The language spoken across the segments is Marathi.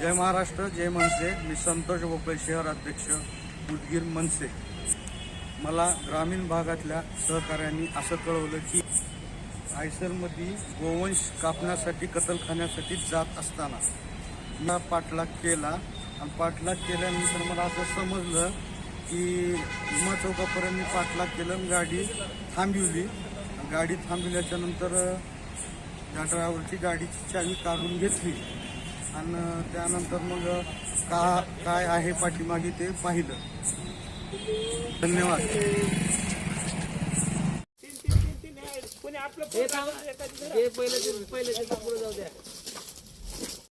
जय महाराष्ट्र जय मनसे. मी संतोष भोपळे शहर अध्यक्ष उदगीर मनसे. मला ग्रामीण भागातल्या सहकाऱ्यांनी असं कळवलं की आयसरमध्ये गोवंश कापण्यासाठी कतलखान्यासाठी जात असताना मला पाठलाग केला. आणि पाठलाग केल्यानंतर मला असं समजलं की उमा चौकापर्यंत मी पाठलाग केलं आणि गाडी थांबविली. गाडी थांबविल्याच्या नंतर त्या ड्रायव्हरची गाडीची चावी काढून घेतली. आणि त्यानंतर मग का काय आहे पाठीमागे ते पाहिलं. धन्यवाद.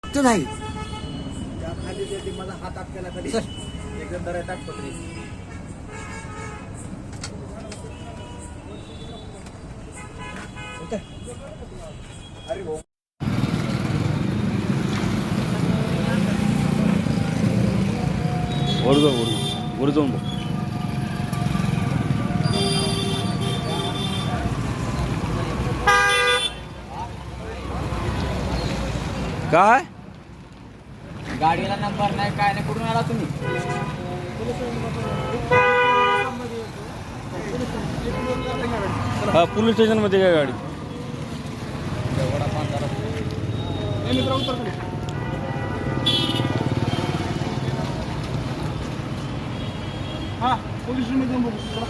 तो नाही. त्या खाली ते मला हात आपल्याला खाली एकदम दरा टाकपत्री अरे भाऊ वर जाऊ वर जाऊ. वर जाऊन बघ काय? गाडीला नंबर नाही काय नाही कुठून आला तुम्ही? हा पोलीस स्टेशनमध्ये काय गाडी? हा पोलीसमध्ये बघू